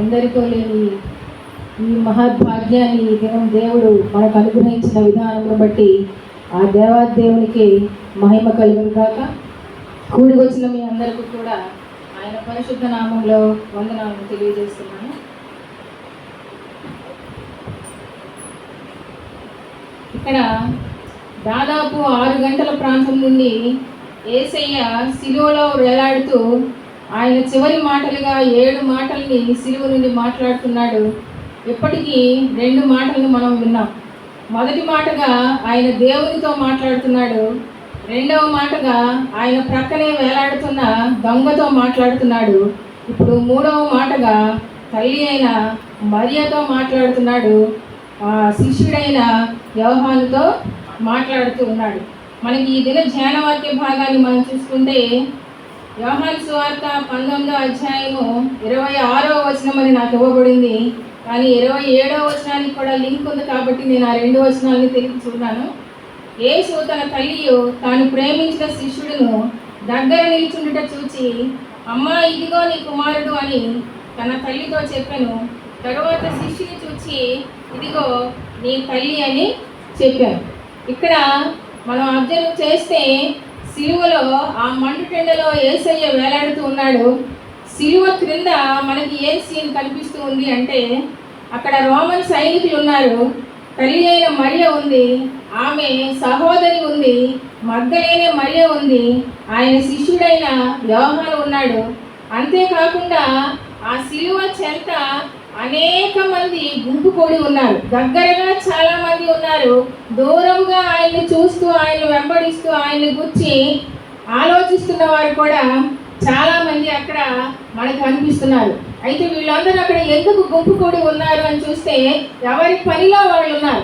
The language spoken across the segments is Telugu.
ఎందరికో లేని ఈ మహద్భాగ్యాన్ని ఈ దినం దేవుడు మనకు అనుగ్రహించిన విధానం బట్టి ఆ దేవాదేవునికి మహిమ కలుగును కాక కూడి వచ్చిన మీ అందరికీ కూడా ఆయన పరిశుద్ధ నామంలో వందనాలను తెలియజేస్తున్నాను. ఇక్కడ దాదాపు ఆరు గంటల ప్రాంతం నుండి ఏసయ్య సిలువలో వేలాడుతూ ఆయన చివరి మాటలుగా ఏడు మాటల్ని సిలువ నుండి మాట్లాడుతున్నాడు. ఇప్పటికీ రెండు మాటలను మనం విన్నాం. మొదటి మాటగా ఆయన దేవునితో మాట్లాడుతున్నాడు. రెండవ మాటగా ఆయన ప్రక్కనే వేలాడుతున్న దొంగతో మాట్లాడుతున్నాడు. ఇప్పుడు మూడవ మాటగా తల్లి అయిన మరియతో మాట్లాడుతున్నాడు. శిష్యుడైన యోహానుతో మాట్లాడుతూ ఉన్నాడు. మనకి ఈ దిన ధ్యానవాక్య భాగాన్ని మనం చూసుకుంటే యోహాను సువార్త పంతొమ్మిదో అధ్యాయము ఇరవై ఆరో వచనం అని నాకు ఇవ్వబడింది. కానీ ఇరవై ఏడో వచనానికి కూడా లింక్ ఉంది కాబట్టి నేను ఆ రెండు వచనాలని తెలిపి చూడాను. యేసు తన తల్లియు తాను ప్రేమించిన శిష్యుడును దగ్గర నిల్చుండుట చూచి అమ్మా ఇదిగో నీ కుమారుడు అని తన తల్లితో చెప్పాను. తరువాత శిష్యుని చూచి ఇదిగో నీ తల్లి అని చెప్పాను. ఇక్కడ మనం అబ్జర్వ్ చేస్తే సిలువలో ఆ మండుటెండలో ఏసయ్య వేలాడుతూ ఉన్నాడు. సిలువ క్రింద మనకి ఏ సీన్ కనిపిస్తూ ఉంది అంటే అక్కడ రోమన్ సైనికులు ఉన్నారు. తల్లి అయిన మరియ ఉంది. ఆమె సహోదరి ఉంది. మగ్గలైన మరియ ఉంది. ఆయన శిష్యుడైన వ్యవహారం ఉన్నాడు. అంతేకాకుండా ఆ సిలువ చెంత అనేక మంది గుంపు కూడి ఉన్నారు. దగ్గరగా చాలా మంది ఉన్నారు. దూరంగా ఆయన్ని చూస్తూ ఆయన వెంబడిస్తూ ఆయన్ని గుర్చి ఆలోచిస్తున్న వారు కూడా చాలా మంది అక్కడ మనకు కనిపిస్తున్నారు అయితే వీళ్ళందరూ అక్కడ ఎందుకు గుంపు కూడి ఉన్నారు అని చూస్తే ఎవరి పనిలో వాళ్ళు ఉన్నారు.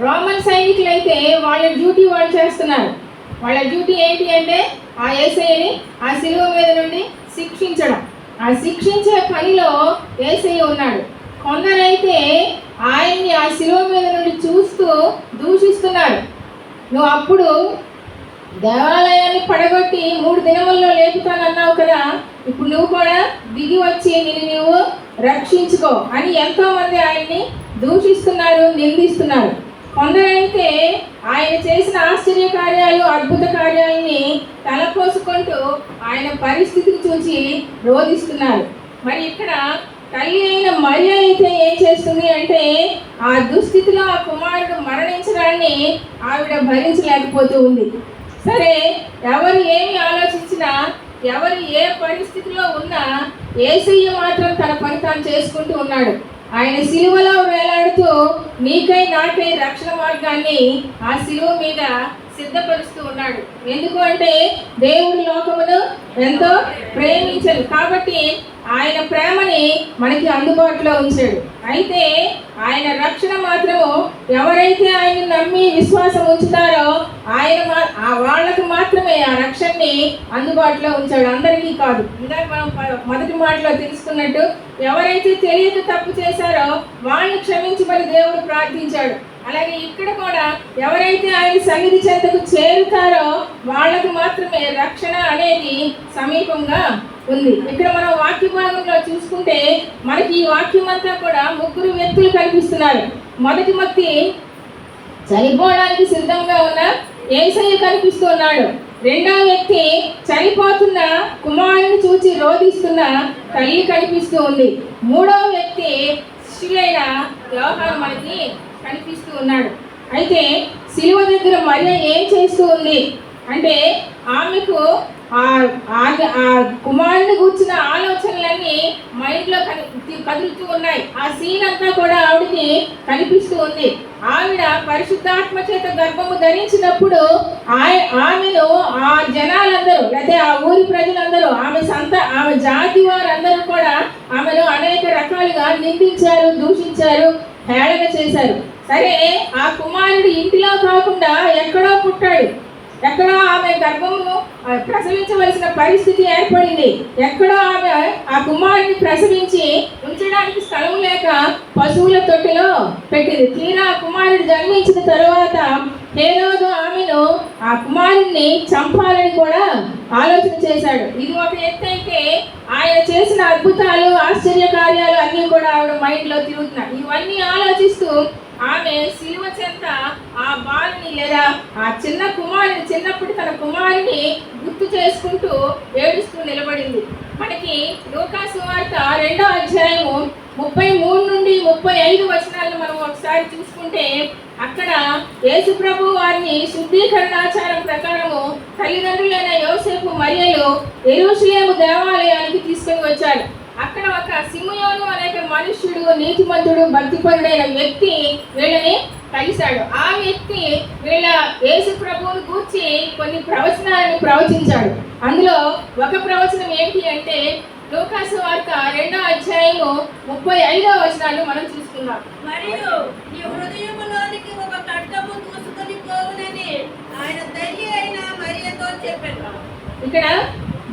రోమన్ సైనికులు అయితే వాళ్ళ డ్యూటీ వాళ్ళు చేస్తున్నారు. వాళ్ళ డ్యూటీ ఏంటి అంటే ఆ ఏసఐని ఆ శిలువ మీద నుండి శిక్షించడం. ఆ శిక్షించే పనిలో ఏసయ్య ఉన్నాడు. కొందరైతే ఆయన్ని ఆ శిలువ మీద నుండి చూస్తూ దూషిస్తున్నారు. నువ్వు అప్పుడు దేవాలయాన్ని పడగొట్టి మూడు దినముల్లో లేపుతానన్నావు కదా ఇప్పుడు నువ్వు కూడా దిగి వచ్చి నిన్ను నువ్వు రక్షించుకో అని ఎంతోమంది ఆయన్ని దూషిస్తున్నారు నిందిస్తున్నారు. కొందరైతే ఆయన చేసిన ఆశ్చర్య కార్యాలు అద్భుత కార్యాలని తలపోసుకుంటూ ఆయన పరిస్థితిని చూసి రోధిస్తున్నారు. మరి ఇక్కడ తల్లి అయిన మరి అయితే ఏం చేస్తుంది అంటే ఆ దుస్థితిలో ఆ కుమారుడు మరణించడాన్ని ఆవిడ భరించలేకపోతూ ఉంది. సరే ఎవరు ఏమి ఆలోచించినా ఎవరు ఏ పరిస్థితిలో ఉన్నా ఏసయ్య మాత్రం తన పని తాను చేసుకుంటూ ఉన్నాడు. ఆయన సిలువలో వేలాడుతూ నీకై నాకై రక్షణ మార్గాన్ని ఆ సిలువ మీద సిద్ధపరుస్తూ ఉన్నాడు. ఎందుకు అంటే దేవుడి లోకమును ఎంతో ప్రేమించదు కాబట్టి ఆయన ప్రేమని మనకి అందుబాటులో ఉంచాడు. అయితే ఆయన రక్షణ మాత్రము ఎవరైతే ఆయన నమ్మి విశ్వాసం ఉంచుతారో ఆయన మా- ఆ వాళ్ళకు మాత్రమే ఆ రక్షణని అందుబాటులో ఉంచాడు. అందరికీ కాదు. ఇందాక మనం మొదటి మాటలో తెలుసుకున్నట్టు ఎవరైతే తెలియక తప్పు చేశారో వాళ్ళని క్షమించమని దేవుడు ప్రార్థించాడు. అలాగే ఇక్కడ కూడా ఎవరైతే ఆయన సన్నిధి చెంతకు చేరుతారో వాళ్ళకు మాత్రమే రక్షణ అనేది సమీపంగా ఉంది. ఇక్కడ మనం వాక్య భాగంలో చూసుకుంటే మనకి ఈ వాక్యం అంతా కూడా ముగ్గురు వ్యక్తులు కనిపిస్తున్నారు. మొదటి వ్యక్తి చనిపోవడానికి సిద్ధంగా ఉన్న ఏసయ్య కనిపిస్తున్నాడు రెండవ వ్యక్తి చనిపోతున్న కుమారుని చూచి రోధిస్తున్న తల్లి కనిపిస్తూ ఉంది. మూడవ వ్యక్తి శిష్యులైన వ్యవహారం మనకి కనిపిస్తూ ఉన్నాడు. అయితే సిలువ దగ్గర మరియ ఏం చేస్తూ ఉంది? అంటే ఆమెకు ఆ ఆ- కుమారుని కూర్చిన ఆలోచనలన్నీ మైండ్లో కని కదులుతూ ఉన్నాయి. ఆ సీన్ అంతా కూడా ఆవిడకి కనిపిస్తూ ఉంది. ఆవిడ పరిశుద్ధాత్మ చేత గర్భము ధరించినప్పుడు ఆయ- ఆమెను ఆ జనాలందరూ లేదా ఆ ఊరి ప్రజలందరూ ఆమె సంత ఆమె జాతి వారందరూ కూడా ఆమెను అనేక రకాలుగా నిందించారు దూషించారు హేళన చేశారు. సరే ఆ కుమారుడు ఇంటిలో కాకుండా ఎక్కడో పుట్టాడు. ఎక్కడో ఆమె గర్భమును ప్రసవించవలసిన పరిస్థితి ఏర్పడింది. ఎక్కడో ఆమె ఆ కుమారుని ప్రసవించి ఉంచడానికి స్థలం లేక పశువుల తొట్టిలో పెట్టింది. తీరా ఆ కుమారుడు జన్మించిన తరువాత హేరోదు ఆమెను ఆ కుమారుణ్ణి చంపాలని కూడా ఆలోచన చేశాడు. ఇది ఒక ఎత్తు అయితే ఆయన చేసిన అద్భుతాలు ఆశ్చర్య కార్యాలు అన్నీ కూడా ఆవిడ మైండ్లో తిరుగుతున్నాయి. ఇవన్నీ ఆలోచిస్తూ ఆమె శిలువ చెంత ఆ బాలుని లేదా ఆ చిన్న కుమారుని చిన్నప్పుడు తన కుమారుని గుర్తు చేసుకుంటూ ఏడుస్తూ నిలబడింది. మనకి లూకాసు వార్త రెండో అధ్యాయము ముప్పై మూడు నుండి ముప్పై ఐదు వచనాలను మనం ఒకసారి చూసుకుంటే అక్కడ యేసు ప్రభు వారిని శుద్ధీకరణాచారం ప్రకారము తల్లిదండ్రులైన యోసేపు మరియలు ఎరుషులేము దేవాలయానికి తీసుకొని వచ్చాడు. అక్కడ ఒక సిమయోను అనే మనుష్యుడు నీతిమంతుడు భక్తిపరుడైన వ్యక్తి వీళ్ళని కలిశాడు. ఆ వ్యక్తి వీళ్ళ యేసు ప్రభువును గూర్చి కొన్ని ప్రవచనాలను ప్రవచించాడు. అందులో ఒక ప్రవచనం ఏంటి అంటే లోకాసు వార్త రెండో అధ్యాయము ముప్పై ఐదో వచనాలు మనం చూసుకుందాం మరియు నీ హృదయములోనికి ఒక ఖడ్గము దూసుకొని పోవునని ఆయన తల్లి అయిన మరియతో చెప్పాను. ఇక్కడ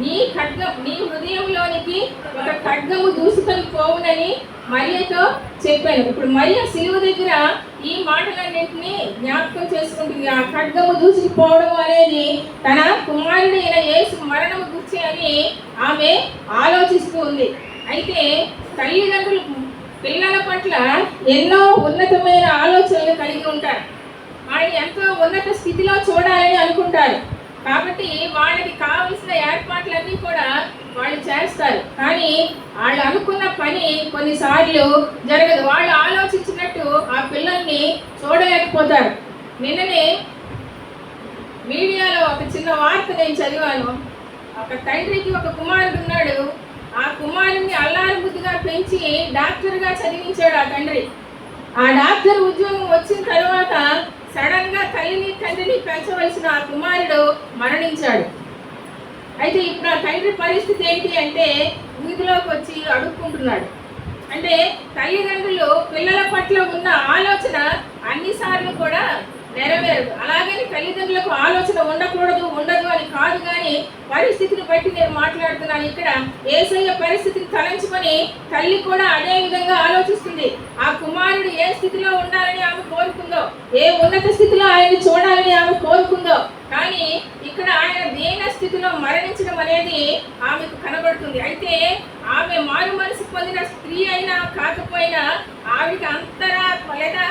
నీ ఖడ్గం నీ హృదయంలోనికి ఒక ఖడ్గము దూసుకొని పోవునని మరియతో చెప్పాను. ఇప్పుడు మరియ సిలువ దగ్గర ఈ మాటలన్నింటినీ జ్ఞాపకం చేసుకుంటుంది. ఆ ఖడ్గము దూసుకుపోవడం అనేది తన కుమారుడైన యేసు మరణము గుర్చి అని ఆమె ఆలోచిస్తూ ఉంది. అయితే తల్లిదండ్రులు పిల్లల పట్ల ఎన్నో ఉన్నతమైన ఆలోచనలు కలిగి ఉంటారు. ఆయన ఎంతో ఉన్నత స్థితిలో చూడాలని అనుకుంటారు. కాబట్టి వాళ్ళకి కావలసిన ఏర్పాట్లన్నీ కూడా వాళ్ళు చేస్తారు. కానీ వాళ్ళు అనుకున్న పని కొన్నిసార్లు జరగదు. వాళ్ళు ఆలోచించినట్టు ఆ పిల్లల్ని చూడలేకపోతారు. నిన్ననే మీడియాలో ఒక చిన్న వార్త నేను చదివాను. ఒక తండ్రికి ఒక కుమారుడు ఉన్నాడు. ఆ కుమారుడిని అల్లారుబుద్ధిగా పెంచి డాక్టర్గా చదివించాడు ఆ తండ్రి. ఆ డాక్టర్ ఉద్యోగం వచ్చిన తర్వాత సడన్గా తల్లిని తండ్రిని పెంచవలసిన ఆ కుమారుడు మరణించాడు. అయితే ఇప్పుడు ఆ తండ్రి పరిస్థితి ఏంటి అంటే వీధిలోకి వచ్చి అడుక్కుంటున్నాడు. అంటే తల్లిదండ్రులు పిల్లల పట్ల ఉన్న ఆలోచన అన్నిసార్లు కూడా నెరవేరు అలాగని తల్లిదండ్రులకు ఆలోచన ఉండకూడదు ఉండదు అని కాదు కానీ పరిస్థితిని బట్టి నేను మాట్లాడుతున్నాను. ఇక్కడ ఏసయ్య పరిస్థితిని తలంచుకొని తల్లి కూడా అదే విధంగా ఆలోచిస్తుంది. ఆ కుమారుడు ఏ స్థితిలో ఉండాలని ఆమె కోరుకుందో ఏ ఉన్నత స్థితిలో ఆయన చూడాలని ఆమె కోరుకుందో కానీ ఇక్కడ ఆయన దేన స్థితిలో మరణించడం అనేది ఆమెకు కనబడుతుంది. అయితే ఆమె మారు మనసు పొందిన స్త్రీ అయినా కాకపోయినా ఆవిడకి అంతరా లేదా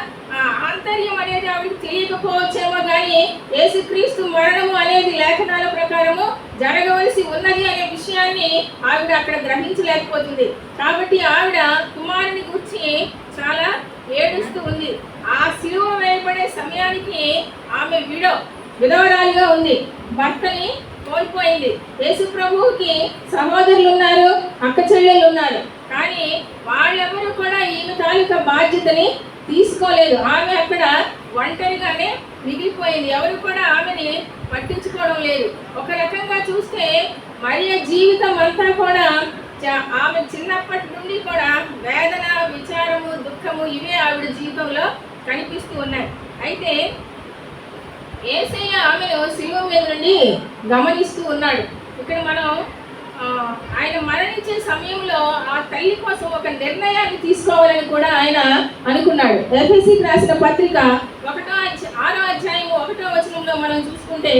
ఆంతర్యం అనేది ఆవిడకి తెలియకపోవచ్చేమో కానీ యేసుక్రీస్తు మరణము అనేది లేఖనాల ప్రకారము జరగవలసి ఉన్నది అనే విషయాన్ని ఆవిడ అక్కడ గ్రహించలేకపోతుంది. కాబట్టి ఆవిడ కుమారుని గురించి చాలా ఏడుస్తూ ఉంది. ఆ సిలువ వేయబడే సమయానికి ఆమె విడో విధవరాలుగా ఉంది. భర్తని కోల్పోయింది. యేసు ప్రభువుకి సహోదరులు ఉన్నారు అక్క చెల్లెలు ఉన్నారు. కానీ వాళ్ళెవరూ కూడా ఈమె తాలూకా బాధ్యతని తీసుకోలేదు. ఆమె అక్కడ ఒంటరిగానే మిగిలిపోయింది. ఎవరు కూడా ఆమెని పట్టించుకోవడం లేదు. ఒక రకంగా చూస్తే మరియ జీవితం అంతా కూడా ఆమె చిన్నప్పటి నుండి కూడా వేదన విచారము దుఃఖము ఇవే ఆవిడ జీవితంలో కనిపిస్తూ ఉన్నాయి. అయితే ఏసయ్య ఆమెను శిలువ మీద నుండి గమనిస్తూ ఉన్నాడు. ఇక్కడ మనం ఆయన మరణించే సమయంలో ఆ తల్లి కోసం ఒక నిర్ణయాన్ని తీసుకోవాలని కూడా ఆయన అనుకున్నాడు. ఎఫ్ఎస్సికి రాసిన పత్రిక ఒకటో ఆరో అధ్యాయం ఒకటో వచనంలో మనం చూసుకుంటే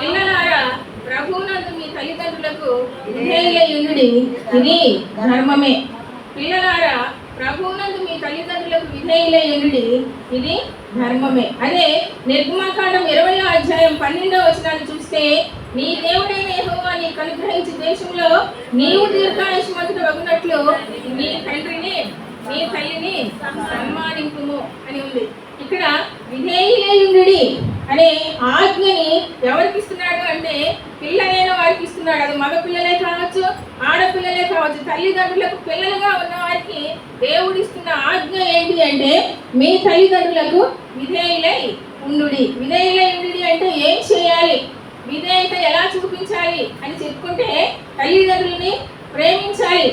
పిల్లలారా ప్రభువునందు మీ తల్లిదండ్రులకు ఉండి ఇది ధర్మమే. పిల్లలారా ప్రభువునందు మీ తల్లిదండ్రులకు విధేయులయ్యుండుడి ఇది ధర్మమే. అదే నిర్గమాకాండం ఇరవై అధ్యాయం పన్నెండవ వచనాన్ని చూస్తే నీ దేవుడైన యెహోవా నీకు అనుగ్రహించి దేశంలో నీవు దీర్ఘాయుష్మంతుడు వగునట్లు నీ తండ్రిని నీ తల్లిని సన్మానింపుము అని ఉంది. ఇక్కడ విధేయులేయుడి అనే ఆజ్ఞని ఎవరికి ఇస్తున్నాడు అంటే పిల్లలైన వారికి ఇస్తున్నాడు అది మగ పిల్లలే కావచ్చు ఆడపిల్లలే కావచ్చు తల్లిదండ్రులకు పిల్లలుగా ఉన్న వారికి దేవుడు ఇస్తున్న ఆజ్ఞ ఏంటి అంటే మీ తల్లిదండ్రులకు విధేయులై ఉండుడి. విధేయులై ఉండుడి అంటే ఏం చేయాలి? విధేయత ఎలా చూపించాలి అని చెప్పుకుంటే తల్లిదండ్రులని ప్రేమించాలి.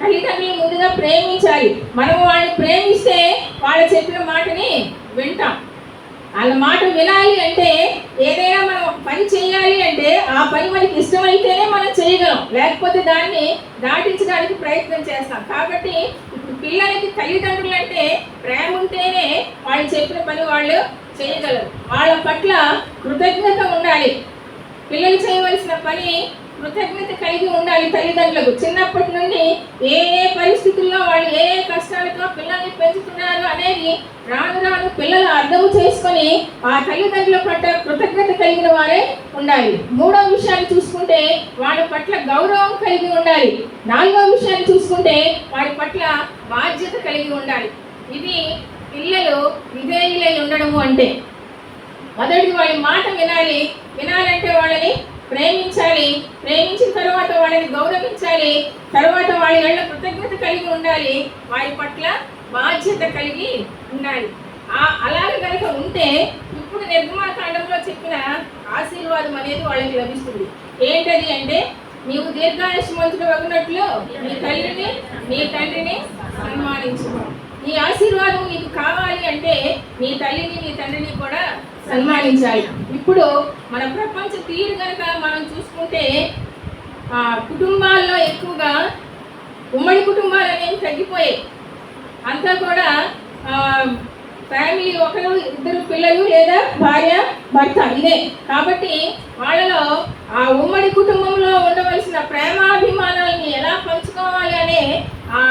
తల్లిదండ్రులు ముందుగా ప్రేమించాలి. మనం వాళ్ళని ప్రేమిస్తే వాళ్ళు చెప్పిన మాటని వింటాం. వాళ్ళ మాట వినాలి అంటే ఏదైనా మనం పని చేయాలి అంటే ఆ పని మనకి ఇష్టమైతేనే మనం చేయగలం. లేకపోతే దాన్ని దాటించడానికి ప్రయత్నం చేస్తాం. కాబట్టి ఇప్పుడు పిల్లలకి తల్లిదండ్రులు అంటే ప్రేమ ఉంటేనే వాళ్ళు చెప్పిన పని వాళ్ళు చేయగలరు. వాళ్ళ పట్ల కృతజ్ఞత ఉండాలి. పిల్లలు చేయవలసిన పని కృతజ్ఞత కలిగి ఉండాలి తల్లిదండ్రులకు. చిన్నప్పటి నుండి ఏ ఏ పరిస్థితుల్లో వాళ్ళు ఏ ఏ కష్టాలతో పిల్లల్ని పెంచుతున్నారు అనేది రాను రాను పిల్లలు అర్థం చేసుకొని ఆ తల్లిదండ్రుల పట్ల కృతజ్ఞత కలిగిన వారే ఉండాలి. మూడో విషయాన్ని చూసుకుంటే వాళ్ళ పట్ల గౌరవం కలిగి ఉండాలి. నాలుగో విషయాన్ని చూసుకుంటే వారి పట్ల బాధ్యత కలిగి ఉండాలి. ఇది పిల్లలు విధేయులై ఉండడము అంటే. మొదటి వాళ్ళ మాట వినాలి. వినాలంటే వాళ్ళని ప్రేమించాలి. ప్రేమించిన తర్వాత వాళ్ళని గౌరవించాలి. తర్వాత వాళ్ళ ఏళ్ళ కృతజ్ఞత కలిగి ఉండాలి. వారి పట్ల బాధ్యత కలిగి ఉండాలి. ఆ అలాగే కనుక ఉంటే ఇప్పుడు నిర్గమాకాండంలో చెప్పిన ఆశీర్వాదం అనేది వాళ్ళకి లభిస్తుంది. ఏంటది అంటే నీవు దీర్ఘాయుష్మంతుడు వగినట్లు నీ తల్లిని నీ తండ్రిని సన్మానించు నీ ఆశీర్వాదం నీకు కావాలి అంటే నీ తల్లిని నీ తండ్రిని కూడా సన్మానించాలి. ఇప్పుడు మన ప్రపంచ తీరు కనుక మనం చూసుకుంటే ఆ, కుటుంబాల్లో ఎక్కువగా ఉమ్మడి కుటుంబాలు అనేవి తగ్గిపోయాయి. అంతా కూడా ఫ్యామిలీ ఒకరు ఇద్దరు పిల్లలు లేదా భార్య భర్త ఇదే. కాబట్టి వాళ్ళలో ఆ ఉమ్మడి కుటుంబంలో ఉండవలసిన ప్రేమాభిమానాలని ఎలా పంచుకోవాలి అనే ఆ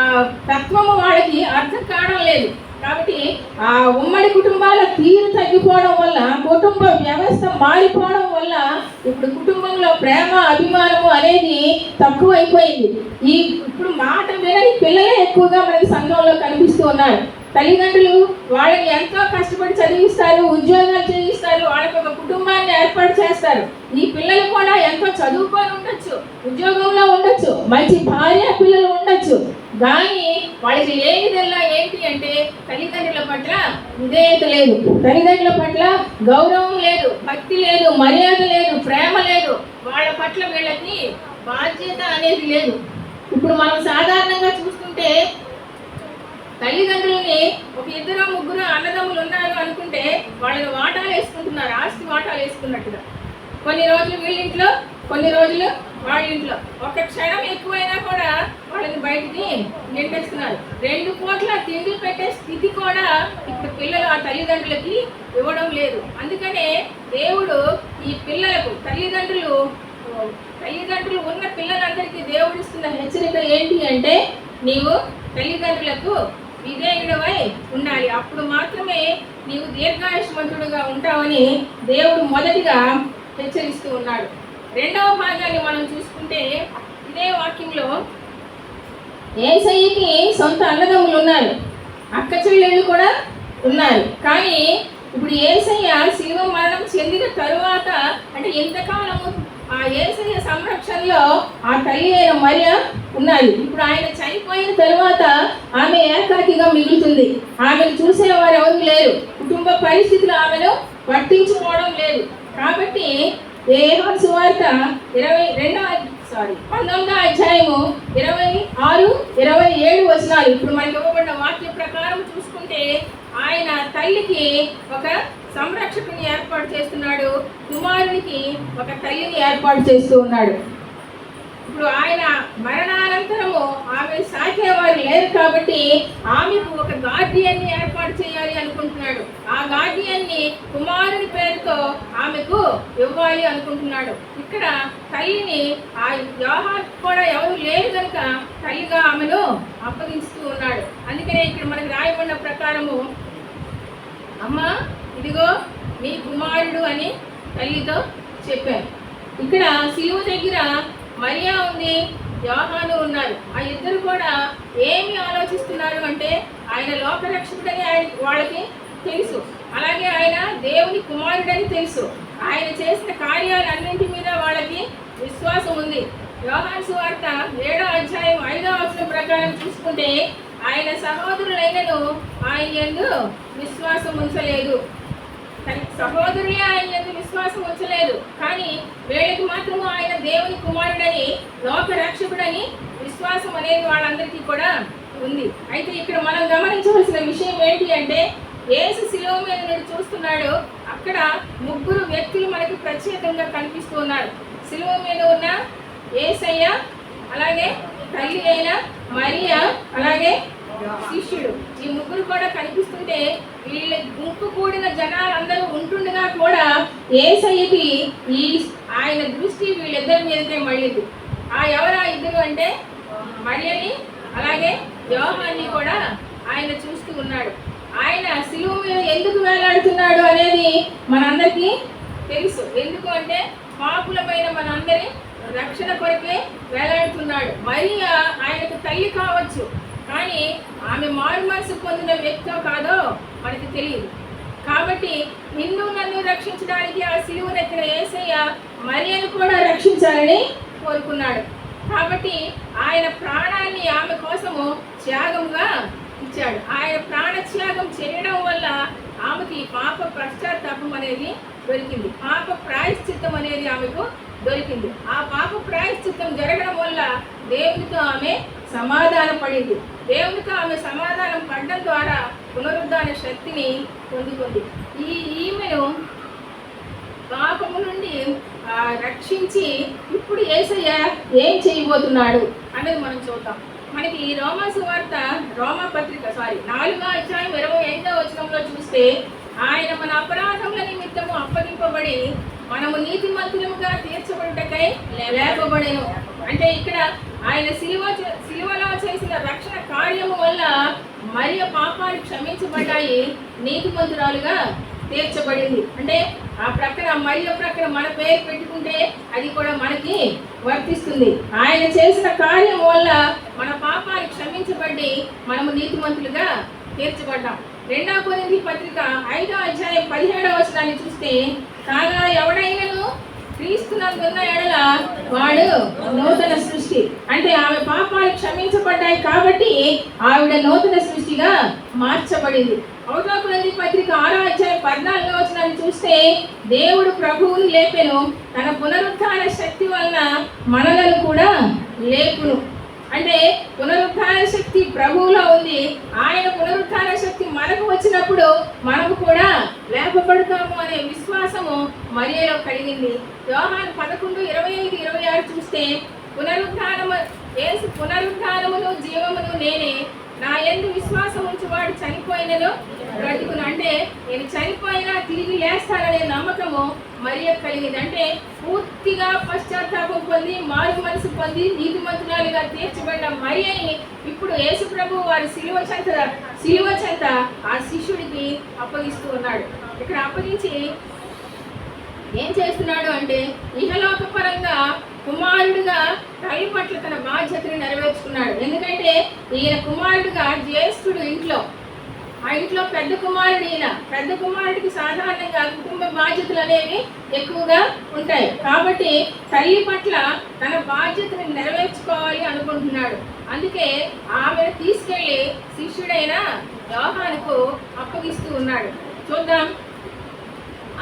తత్వము వాళ్ళకి అర్థం కావడం లేదు. కాబట్టి ఆ ఉమ్మడి కుటుంబాల తీరు తగ్గిపోవడం వల్ల కుటుంబ వ్యవస్థ మారిపోవడం వల్ల ఇప్పుడు కుటుంబంలో ప్రేమ అభిమానము అనేది తక్కువైపోయింది. ఈ ఇప్పుడు మాట వినని పిల్లలే ఎక్కువగా మనకి సంఘంలో కనిపిస్తూ ఉన్నారు. తల్లిదండ్రులు వాళ్ళని ఎంతో కష్టపడి చదివిస్తారు ఉద్యోగాలు చేయిస్తారు వాళ్ళకి ఒక కుటుంబాన్ని ఏర్పాటు చేస్తారు. ఈ పిల్లలు కూడా ఎంతో చదువుకొని ఉండొచ్చు ఉద్యోగంలో ఉండొచ్చు మంచి భార్య పిల్లలు ఉండొచ్చు. కానీ వాళ్ళకి లేనిదల్లా ఏంటి అంటే తల్లిదండ్రుల పట్ల విధేయత లేదు. తల్లిదండ్రుల పట్ల గౌరవం లేదు భక్తి లేదు మర్యాద లేదు ప్రేమ లేదు. వాళ్ళ పట్ల వీళ్ళకి బాధ్యత అనేది లేదు. ఇప్పుడు మనం సాధారణంగా చూస్తుంటే తల్లిదండ్రులని ఒక ఇద్దరు ముగ్గురు అన్నదమ్ములు ఉన్నారు అనుకుంటే వాళ్ళని వాటాలు వేసుకుంటున్నారు ఆస్తి వాటాలు వేసుకున్నట్టుగా. కొన్ని రోజులు వీళ్ళింట్లో కొన్ని రోజులు వాళ్ళ ఇంట్లో. ఒక క్షణం ఎక్కువైనా కూడా వాళ్ళని బయటికి నిండేస్తున్నారు. రెండు పూట్ల తిండి పెట్టే స్థితి కూడా ఇప్పుడు పిల్లలు ఆ తల్లిదండ్రులకి ఇవ్వడం లేదు. అందుకనే దేవుడు ఈ పిల్లలకు తల్లిదండ్రులు తల్లిదండ్రులు ఉన్న పిల్లలందరికీ దేవుడు ఇస్తున్న హెచ్చరిక ఏంటి అంటే నీవు తల్లిదండ్రులకు విధేయుడవై ఉండాలి. అప్పుడు మాత్రమే నీవు దీర్ఘాయుష్మంతుడుగా ఉంటావని దేవుడు మొదటిగా హెచ్చరిస్తూ ఉన్నాడు. రెండవ భాగాన్ని మనం చూసుకుంటే ఇదే వాక్యంలో ఏసయ్యకి సొంత అన్నదమ్ములు ఉన్నారు. అక్క చెల్లెళ్ళు కూడా ఉన్నారు. కానీ ఇప్పుడు ఏసయ్య శిలువ మరణం చెందిన తరువాత అంటే ఎంతకాలము ఆ ఏసయ్య సంరక్షణలో ఆ తల్లి అయిన మరియ ఉన్నది ఇప్పుడు ఆయన చనిపోయిన తరువాత ఆమె ఏకాకిగా మిగులుతుంది. ఆమెను చూసేవారు ఎవరు లేరు. కుటుంబ పరిస్థితులు ఆమెను పట్టించుకోవడం లేదు. కాబట్టి యోహాను సువార్త ఇరవై రెండవ సారీ పంతొమ్మిదో అధ్యాయము ఇరవై ఆరు ఇరవై ఏడు వచనాలు. ఇప్పుడు మనకి ఇవ్వబడిన వాక్య ప్రకారం చూసుకుంటే ఆయన తల్లికి ఒక సంరక్షకుని ఏర్పాటు చేస్తున్నాడు. కుమారునికి ఒక తల్లిని ఏర్పాటు చేస్తూ ఉన్నాడు. ఇప్పుడు ఆయన మరణానంతరము ఆమె సాకేవారు లేరు కాబట్టి ఆమెకు ఒక గార్డియన్ని ఏర్పాటు చేయాలి అనుకుంటున్నాడు. ఆ గార్డియన్ని కుమారుని పేరుతో ఆమెకు ఇవ్వాలి అనుకుంటున్నాడు. ఇక్కడ తల్లిని ఆ వ్యవహారం కూడా ఎవరు లేరు కనుక తల్లిగా ఆమెను అప్పగిస్తూ ఉన్నాడు. అందుకనే ఇక్కడ మనకి రాయబడిన ప్రకారము అమ్మ ఇదిగో నీ కుమారుడు అని తల్లితో చెప్పారు. ఇక్కడ సిలువ దగ్గర మరియా ఉంది యోహాను ఉన్నారు. ఆ ఇద్దరు కూడా ఏమి ఆలోచిస్తున్నారు అంటే ఆయన లోకరక్షకుడని ఆయన వాళ్ళకి తెలుసు. అలాగే ఆయన దేవుని కుమారుడని తెలుసు. ఆయన చేసిన కార్యాలన్నింటి మీద వాళ్ళకి విశ్వాసం ఉంది. యోహాన్ సువార్త ఏడో అధ్యాయం ఐదో వచనం ప్రకారం చూసుకుంటే ఆయన సహోదరులైనను ఆయన ఎందు విశ్వాసం ఉంచలేదు. సహోదరులే ఆయన విశ్వాసం ఉంచలేదు. కానీ వీళ్ళకి మాత్రం ఆయన దేవుని కుమారుడని లోక రక్షకుడని విశ్వాసం అనేది వాళ్ళందరికీ కూడా ఉంది. అయితే ఇక్కడ మనం గమనించవలసిన విషయం ఏంటి అంటే ఏసు శిలువ మీద నుండి చూస్తున్నాడు. అక్కడ ముగ్గురు వ్యక్తులు మనకి ప్రత్యేకంగా కనిపిస్తూ ఉన్నారు. శిలువ మీద ఉన్న ఏసయ్య అలాగే తల్లి అయిన మరియ అలాగే శిష్యుడు. ఈ ముగ్గురు కూడా కనిపిస్తుంటే వీళ్ళ గుంపు కూడిన జనాలందరూ ఉంటుండగా కూడా ఏసయ్యకి ఈ ఆయన దృష్టి వీళ్ళిద్దరి మీదకే మళ్ళింది. ఆ ఎవరా ఇద్దరు అంటే మరియని అలాగే యోహాన్ని కూడా ఆయన చూస్తూ ఉన్నాడు. ఆయన శిలువు మీద ఎందుకు వేలాడుతున్నాడు అనేది మనందరికీ తెలుసు. ఎందుకు అంటే పాపులమైన మనందరి రక్షణ కొరకే వేలాడుతున్నాడు. మరియా ఆయనకు తల్లి కావచ్చు. కానీ ఆమె మారు మనసు పొందిన వ్యక్తో కాదో మనకి తెలియదు. కాబట్టి నిన్ను నన్ను రక్షించడానికి ఆ సిలువనెత్తిన ఏసయ్య మరియను కూడా రక్షించాలని కోరుకున్నాడు. కాబట్టి ఆయన ప్రాణాన్ని ఆమె కోసము త్యాగంగా ఇచ్చాడు. ఆయన ప్రాణ త్యాగం చేయడం వల్ల ఆమెకి పాప పశ్చాత్తాపం అనేది దొరికింది. పాప ప్రాయశ్చిత్తం అనేది ఆమెకు దొరికింది. ఆ పాప ప్రాయశ్చిత్తం జరగడం వల్ల దేవునితో ఆమె సమాధాన పడింది దేవునితో ఆమె సమాధానం పడడం ద్వారా పునరుద్ధాన శక్తిని పొందుకుంది. ఈ ఈమెను పాపము నుండి రక్షించి ఇప్పుడు ఏసయ్య ఏం చేయబోతున్నాడు అనేది మనం చూద్దాం. మనకి ఈ రోమా సువార్త రోమా పత్రిక సారీ నాలుగో అధ్యాయం ఇరవై ఐదో వచనంలో చూస్తే ఆయన మన అపరాధముల నిమిత్తము అప్పగింపబడి మనము నీతిమంతులముగా తీర్చబడుటకై లేపబడేను. అంటే ఇక్కడ ఆయన సిలువ చే- సిలువలో చేసిన రక్షణ కార్యము వల్ల మరియ పాపాలు క్షమించబడ్డాయి. నీతిమంతురాలుగా తీర్చబడింది. అంటే ఆ ప్రక్కన మరియ ప్రక్కన మన పేరు పెట్టుకుంటే అది కూడా మనకి వర్తిస్తుంది. ఆయన చేసిన కార్యం వల్ల మన పాపాలు క్షమించబడి మనము నీతిమంతులుగా తీర్చబడ్డాం. రెండవ కొరింథీ పత్రిక ఐదో అధ్యాయం పదిహేడవ వచనాన్ని చూస్తే కాగా ఎవడైనను క్రీస్తునందున్న ఎడల వాడు నూతన సృష్టి. అంటే ఆమె పాపాలు క్షమించబడ్డాయి కాబట్టి ఆవిడ నూతన సృష్టిగా మార్చబడింది. ఒకటో పత్రిక ఆరో అధ్యాయం పద్నాలుగో వచనాన్ని చూస్తే దేవుడు ప్రభువుని లేపెను. తన పునరుత్థాన శక్తి వలన మనలను కూడా లేపును. అంటే పునరుత్థాన శక్తి ప్రభువులో ఉంది. ఆయన పునరుత్థాన శక్తి మనకు వచ్చినప్పుడు మనము కూడా లేపబడతాము అనే విశ్వాసము మరియలో కలిగింది. వ్యవహారం పదకొండు ఇరవై ఐదు ఇరవై ఆరు చూస్తే పునరుత్నము ఏసు పునరుత్నమును జీవమును నేనే నా ఎందు విశ్వాసం ఉంచువాడు చనిపోయినను బ్రతుకును అంటే నేను చనిపోయినా తిరిగి లేస్తాననే నమ్మకము మరియ కలిగింది అంటే పూర్తిగా పశ్చాత్తాపం పొంది మారు మనసు పొంది నీతిమంతురాలుగా తీర్చబడిన మరియని ఇప్పుడు యేసు ప్రభు వారి సిలువ చెంత సిలువ చెంత ఆ శిష్యుడికి అప్పగిస్తూ ఉన్నాడు. ఇక్కడ అప్పగించి ఏం చేస్తున్నాడు అంటే ఇహలోక పరంగా కుమారుడుగా తల్లి పట్ల తన బాధ్యతను నెరవేర్చుకున్నాడు. ఎందుకంటే ఈయన కుమారుడుగా జ్యేష్ఠుడు ఇంట్లో. ఆ ఇంట్లో పెద్ద కుమారుడు ఈయన. పెద్ద కుమారుడికి సాధారణంగా కుటుంబ బాధ్యతలు అనేవి ఎక్కువగా ఉంటాయి. కాబట్టి తల్లి పట్ల తన బాధ్యతను నెరవేర్చుకోవాలి అనుకుంటున్నాడు. అందుకే ఆమెను తీసుకెళ్ళి శిష్యుడైన యోహానుకు అప్పగిస్తూ ఉన్నాడు. చూద్దాం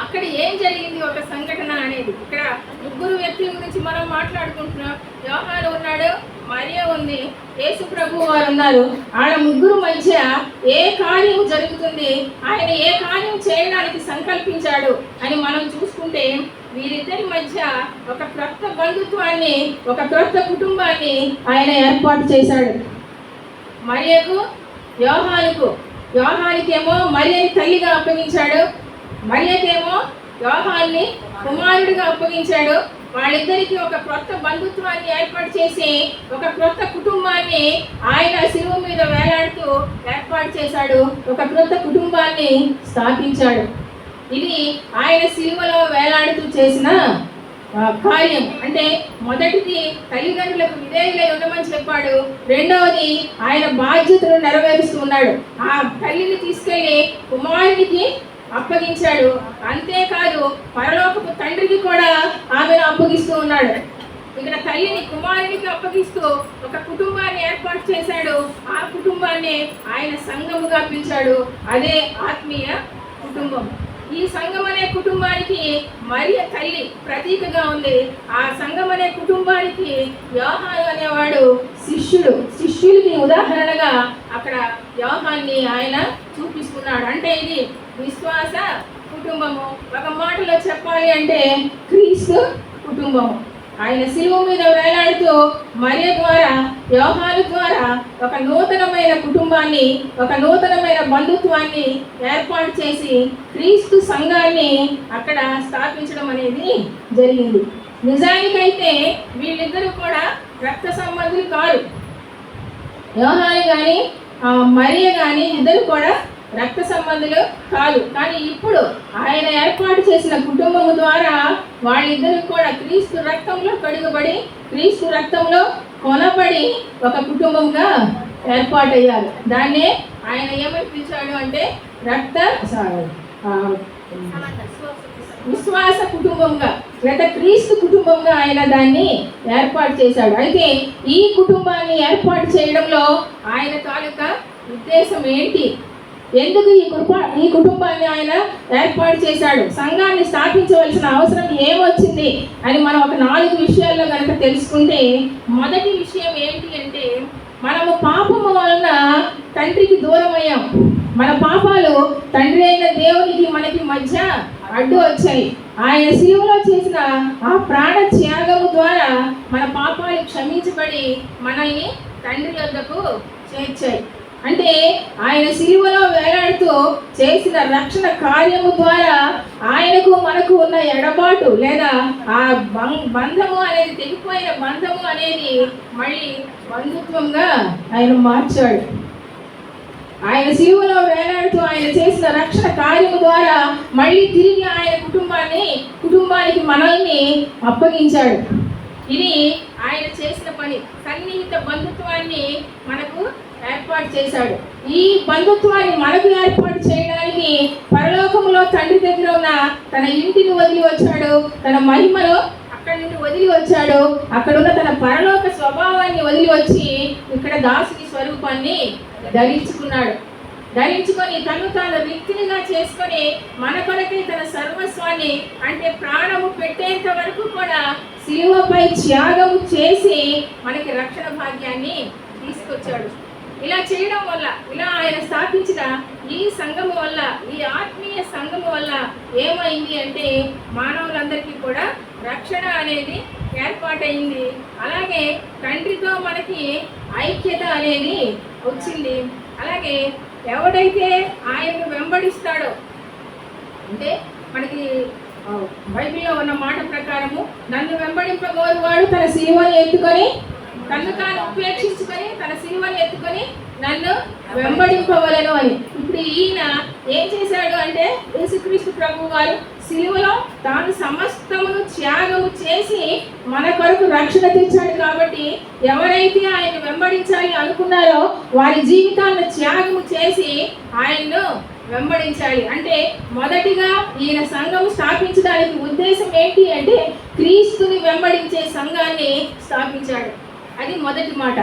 అక్కడ ఏం జరిగింది ఒక సంఘటన అనేది? ఇక్కడ ముగ్గురు వ్యక్తుల గురించి మనం మాట్లాడుకుంటున్నాం. వ్యవహారం ఉన్నాడు మరియ ఉంది యేసు ప్రభు వారు ఉన్నారు. ఆడ ముగ్గురు మధ్య ఏ కార్యం జరుగుతుంది? ఆయన ఏ కార్యం చేయడానికి సంకల్పించాడు అని మనం చూసుకుంటే వీరిద్దరి మధ్య ఒక క్రొత్త బంధుత్వాన్ని ఒక క్రొత్త కుటుంబాన్ని ఆయన ఏర్పాటు చేశాడు. మరియకు వ్యవాహానికి ఏమో మరియని తల్లిగా అప్పగించాడు. మరియకేమో యోహాన్ని కుమారుడిగా అప్పగించాడు వాళ్ళిద్దరికి ఒక క్రొత్త బంధుత్వాన్ని ఏర్పాటు చేసి ఒక క్రొత్త కుటుంబాన్ని ఆయన శిలువు మీద వేలాడుతూ ఏర్పాటు చేశాడు. ఒక క్రొత్త కుటుంబాన్ని స్థాపించాడు. ఇది ఆయన శిలువలో వేలాడుతూ చేసిన కార్యం. అంటే మొదటిది తల్లిదండ్రులకు విధేయులై ఉండమని చెప్పాడు. రెండవది ఆయన బాధ్యతను నెరవేరుస్తూ ఉన్నాడు. ఆ తల్లిని తీసుకెళ్ళి కుమారుడికి అప్పగించాడు. అంతేకాదు పరలోకపు తండ్రికి కూడా ఆమెను అప్పగిస్తూ ఉన్నాడు. ఇక్కడ తల్లిని కుమారునికి అప్పగిస్తూ ఒక కుటుంబాన్ని ఏర్పాటు చేశాడు. ఆ కుటుంబాన్ని ఆయన సంఘముగా పిలిచాడు. అదే ఆత్మీయ కుటుంబం. ఈ సంఘం అనే కుటుంబానికి మరియ తల్లి ప్రతీకగా ఉంది. ఆ సంఘం అనే కుటుంబానికి వ్యవహారం అనేవాడు శిష్యుడు. శిష్యులకి ఉదాహరణగా అక్కడ వ్యవహాన్ని ఆయన చూపిస్తున్నాడు. అంటే ఇది విశ్వాస కుటుంబము. ఒక మాటలో చెప్పాలి అంటే క్రీస్తు కుటుంబము. ఆయన శిలువ మీద వేలాడుతూ మరియ ద్వారా వ్యవహార ద్వారా ఒక నూతనమైన కుటుంబాన్ని ఒక నూతనమైన బంధుత్వాన్ని ఏర్పాటు చేసి క్రీస్తు సంఘాన్ని అక్కడ స్థాపించడం అనేది జరిగింది. నిజానికైతే వీళ్ళిద్దరూ కూడా రక్త సంబంధులు కారు. వ్యవహారం కానీ మరియ కానీ ఇద్దరు కూడా రక్త సంబంధులు కాదు. కానీ ఇప్పుడు ఆయన ఏర్పాటు చేసిన కుటుంబం ద్వారా వాళ్ళిద్దరు కూడా క్రీస్తు రక్తంలో కడుగుబడి క్రీస్తు రక్తంలో కొనబడి ఒక కుటుంబంగా ఏర్పాటయ్యారు. దాన్నే ఆయన ఏమని పిలిచాడు అంటే రక్త విశ్వాస కుటుంబంగా లేదా క్రీస్తు కుటుంబంగా ఆయన దాన్ని ఏర్పాటు చేశాడు. అయితే ఈ కుటుంబాన్ని ఏర్పాటు చేయడంలో ఆయన తాలూకా ఉద్దేశం ఏంటి? ఎందుకు ఈ కుటుంబ ఈ కుటుంబాన్ని ఆయన ఏర్పాటు చేశాడు? సంఘాన్ని స్థాపించవలసిన అవసరం ఏమొచ్చింది? అని మనం ఒక నాలుగు విషయాల్లో కనుక తెలుసుకుంటే మొదటి విషయం ఏంటి అంటే మనము పాపము వలన తండ్రికి దూరం అయ్యాం మన పాపాలు తండ్రి అయిన దేవునికి మనకి మధ్య అడ్డు వచ్చాయి. ఆయన శిలువలో చేసిన ఆ ప్రాణ త్యాగము ద్వారా మన పాపాలు క్షమించబడి మనల్ని తండ్రి వద్దకు చేర్చాయి. అంటే ఆయన సిలువలో వేలాడుతూ చేసిన రక్షణ కార్యము ద్వారా ఆయనకు మనకు ఉన్న ఎడబాటు లేదా ఆ బం- బంధము అనేది తెగిపోయిన బంధము అనేది మళ్ళీ బంధుత్వంగా ఆయన మార్చాడు. ఆయన శిలువలో వేలాడుతూ ఆయన చేసిన రక్షణ కార్యము ద్వారా మళ్ళీ తిరిగి ఆయన కుటుంబాన్ని కుటుంబానికి మనల్ని అప్పగించాడు. ఇది ఆయన చేసిన పని. సన్నిహిత బంధుత్వాన్ని మనకు ఏర్పాటు చేశాడు. ఈ బంధుత్వాన్ని మనకు ఏర్పాటు చేయడానికి పరలోకంలో తండ్రి దగ్గర ఉన్న తన ఇంటిని వదిలి వచ్చాడు. తన మహిమలో అక్కడి నుండి వదిలి వచ్చాడు. అక్కడ ఉన్న తన పరలోక స్వభావాన్ని వదిలి వచ్చి ఇక్కడ దాసుని స్వరూపాన్ని ధరించుకున్నాడు. ధరించుకొని తను తాను వ్యక్తినిగా చేసుకొని మన కొరకే తన సర్వస్వాన్ని అంటే ప్రాణము పెట్టేంత వరకు కూడా శిలువపై త్యాగము చేసి మనకి రక్షణ భాగ్యాన్ని తీసుకొచ్చాడు. ఇలా చేయడం వల్ల ఇలా ఆయన స్థాపించిన ఈ సంఘము వల్ల ఈ ఆత్మీయ సంఘము వల్ల ఏమైంది అంటే మానవులందరికీ కూడా రక్షణ అనేది ఏర్పాటైంది అలాగే తండ్రితో మనకి ఐక్యత అనేది వచ్చింది. అలాగే ఎవడైతే ఆయనను వెంబడిస్తాడో అంటే మనకి బైబిల్లో ఉన్న మాట ప్రకారము నన్ను వెంబడింపగోరు వాడు తన సిలువని ఎత్తుకొని తను తాను ఉపేక్షించుకొని తన సిలువని ఎత్తుకొని నన్ను వెంబడింపవలను అని. ఇప్పుడు ఈయన ఏం చేశాడు అంటే యేసుక్రీస్తు ప్రభు వారు సిలువలో తాను సమస్తమును త్యాగము చేసి మన కొరకు రక్షణ తెచ్చాడు కాబట్టి ఎవరైతే ఆయన వెంబడించాలి అనుకున్నారో వారి జీవితాలను త్యాగము చేసి ఆయన్ను వెంబడించాలి. అంటే మొదటిగా ఈయన సంఘం స్థాపించడానికి ఉద్దేశం ఏంటి అంటే క్రీస్తుని వెంబడించే సంఘాన్ని స్థాపించాడు. అది మొదటి మాట.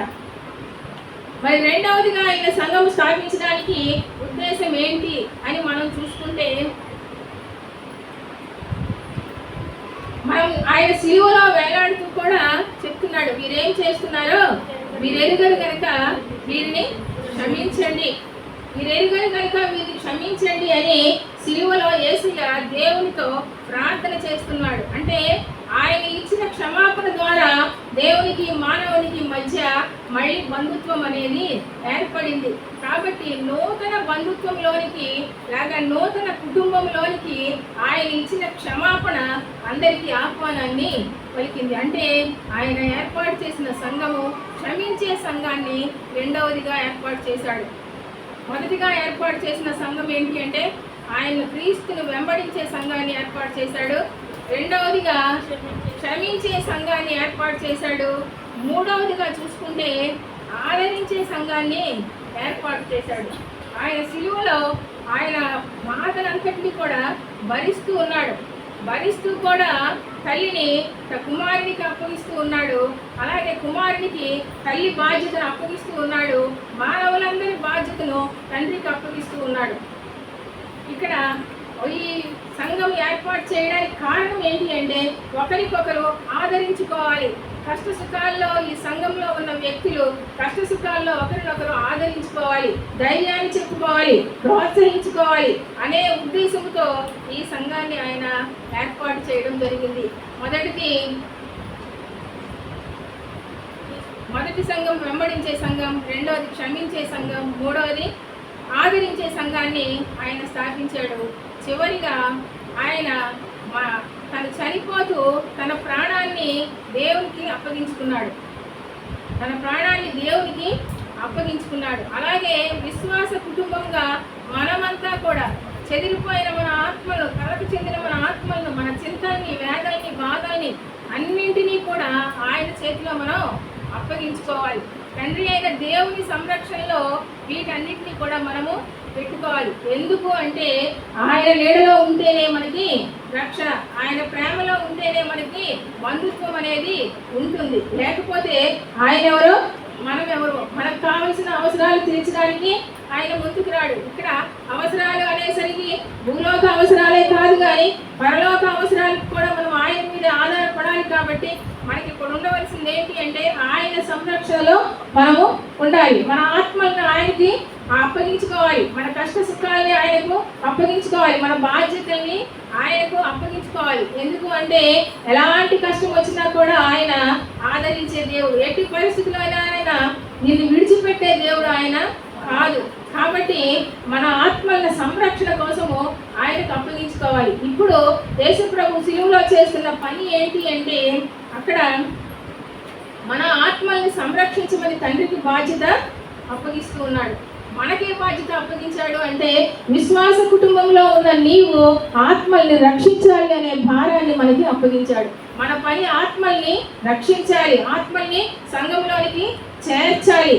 మరి రెండవదిగా ఆయన సంఘం స్థాపించడానికి ఉద్దేశం ఏంటి అని మనం చూసుకుంటే మనం ఆయన సిలువలో వేలాడుతూ కూడా చెప్తున్నాడు. మీరేం చేస్తున్నారో మీరెరుగరు కనుక వీరిని క్షమించండి. మీరెరుగరు కనుక వీరిని క్షమించండి అని సిలువలో ఏసయ్య దేవునితో ప్రార్థన చేస్తున్నాడు. అంటే ఆయన ఇచ్చిన క్షమాపణ ద్వారా దేవునికి మానవునికి మధ్య మళ్ళీ బంధుత్వం అనేది ఏర్పడింది. కాబట్టి నూతన బంధుత్వంలోనికి లేక నూతన కుటుంబంలోనికి ఆయన ఇచ్చిన క్షమాపణ అందరికీ ఆహ్వానాన్ని పలికింది. అంటే ఆయన ఏర్పాటు చేసిన సంఘము క్షమించే సంఘాన్ని రెండవదిగా ఏర్పాటు చేశాడు. మొదటిగా ఏర్పాటు చేసిన సంఘం ఏంటి అంటే ఆయన క్రీస్తును వెంబడించే సంఘాన్ని ఏర్పాటు చేశాడు. రెండవదిగా క్షమించే సంఘాన్ని ఏర్పాటు చేశాడు. మూడవదిగా చూసుకుంటే ఆదరించే సంఘాన్ని ఏర్పాటు చేశాడు. ఆయన సిలువలో ఆయన బాధలంతటినీ కూడా భరిస్తూ ఉన్నాడు. భరిస్తూ కూడా తల్లిని కుమారునికి అప్పగిస్తూ ఉన్నాడు. అలాగే కుమారునికి తల్లి బాధ్యతను అప్పగిస్తూ ఉన్నాడు. మానవులందరి బాధ్యతను తండ్రికి అప్పగిస్తూ ఉన్నాడు. ఇక్కడ ఈ సంఘం ఏర్పాటు చేయడానికి కారణం ఏంటి అంటే ఒకరికొకరు ఆదరించుకోవాలి. కష్ట సుఖాల్లో ఈ సంఘంలో ఉన్న వ్యక్తులు కష్ట సుఖాల్లో ఒకరినొకరు ఆదరించుకోవాలి. ధైర్యాన్ని చెప్పుకోవాలి. ప్రోత్సహించుకోవాలి అనే ఉద్దేశంతో ఈ సంఘాన్ని ఆయన ఏర్పాటు చేయడం జరిగింది. మొదటిది మొదటి సంఘం వెంబడించే సంఘం రెండవది క్షమించే సంఘం మూడవది ఆదరించే సంఘాన్ని ఆయన స్థాపించాడు. చివరిగా ఆయన మా తను చనిపోతూ తన ప్రాణాన్ని దేవునికి అప్పగించుకున్నాడు. తన ప్రాణాన్ని దేవునికి అప్పగించుకున్నాడు. అలాగే విశ్వాస కుటుంబంగా మనమంతా కూడా చెదిరిపోయిన మన ఆత్మలు కలకు చెందిన మన ఆత్మలను మన చింతల్ని వేదాన్ని బాధల్ని అన్నింటినీ కూడా ఆయన చేతిలో మనం అప్పగించుకోవాలి. తండ్రి అయిన దేవుని సంరక్షణలో వీటన్నిటిని కూడా మనము పెట్టుకోవాలి. ఎందుకు అంటే ఆయన నీడలో ఉంటేనే మనకి రక్షణ ఆయన ప్రేమలో ఉంటేనే మనకి బంధుత్వం అనేది ఉంటుంది. లేకపోతే ఆయన ఎవరు? మనం ఎవరు మనకు కావలసిన అవసరాలు తీర్చడానికి ఆయన ముందుకు రాడు. ఇక్కడ అవసరాలు అనేసరికి భూలోక అవసరాలే కాదు కానీ పరలోక అవసరాలకు కూడా మనం ఆయన మీద ఆధారపడాలి కాబట్టి మనకి ఇక్కడ ఉండవలసింది ఏంటి అంటే ఆయన సంరక్షణలో మనము ఉండాలి. మన ఆత్మలను ఆయనకి అప్పగించుకోవాలి. మన కష్ట సుఖాలని ఆయనకు అప్పగించుకోవాలి. మన బాధ్యతల్ని ఆయనకు అప్పగించుకోవాలి. ఎందుకు అంటే ఎలాంటి కష్టం వచ్చినా కూడా ఆయన ఆదరించే దేవుడు. ఎట్టి పరిస్థితుల్లో అయినా ఆయన నిన్ను విడిచిపెట్టే దేవుడు ఆయన కాదు. కాబట్టి మన ఆత్మల సంరక్షణ కోసము ఆయనకు అప్పగించుకోవాలి. ఇప్పుడు దేశప్రభు శిలువులో చేస్తున్న పని ఏంటి అంటే అక్కడ మన ఆత్మల్ని సంరక్షించమని తండ్రికి బాధ్యత అప్పగిస్తూ ఉన్నాడు. మనకే బాధ్యత అప్పగించాడు అంటే విశ్వాస కుటుంబంలో ఉన్న నీవు ఆత్మల్ని రక్షించాలి అనే భారాన్ని మనకి అప్పగించాడు. మన పని ఆత్మల్ని రక్షించాలి ఆత్మల్ని సంఘంలోనికి చేర్చాలి.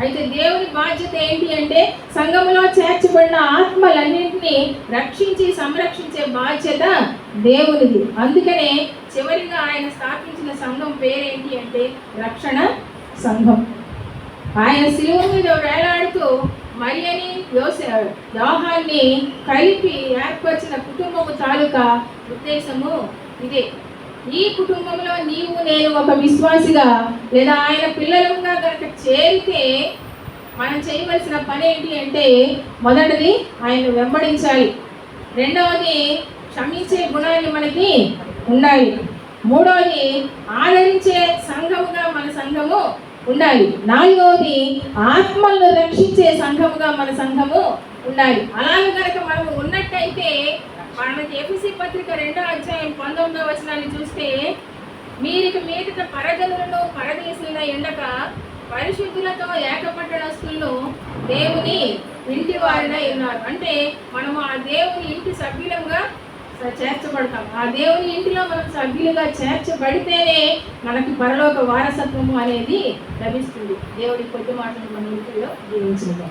అయితే దేవుని బాధ్యత ఏంటి అంటే సంఘంలో చేర్చబడిన ఆత్మలన్నింటినీ రక్షించి సంరక్షించే బాధ్యత దేవునిది. అందుకనే చివరిగా ఆయన స్థాపించిన సంఘం పేరేంటి అంటే రక్షణ సంఘం. ఆయన శిలువ మీద వేలాడుతూ మరియని యోస యోహాన్ని కలిపి ఏర్పరిచిన కుటుంబము తాలూకా ఉద్దేశము ఇదే. ఈ కుటుంబంలో నీవు నేను ఒక విశ్వాసిగా లేదా ఆయన పిల్లలుగా కనుక చేరితే మనం చేయవలసిన పని ఏంటి అంటే మొదటిది ఆయన వెంబడించాలి. రెండవది క్షమించే గుణాన్ని మనకి ఉండాలి. మూడవది ఆదరించే సంఘముగా మన సంఘము ఉండాలి. నాలుగవది ఆత్మలను రక్షించే సంఘముగా మన సంఘము ఉండాలి. అలాగే కనుక మనం ఉన్నట్టయితే మనకి ఎపిసి పత్రిక రెండో అధ్యాయం పంతొమ్మిదో వచనాన్ని చూస్తే మీరికి మీదట పరజనులను పరదేశుల ఎండక పరిశుద్ధులతో ఏకపట్టణస్తులను దేవుని ఇంటి వారిన ఉన్నారు. అంటే మనము ఆ దేవుని ఇంటి సభ్యులంగా చేర్చబడతాం ఆ దేవుని ఇంటిలో మనం సభ్యులుగా చేర్చబడితేనే మనకి పరలోక వారసత్వము అనేది లభిస్తుంది. దేవుడి కొద్ది మాటలు మన ఇంటిలో జీవించుకుంటాం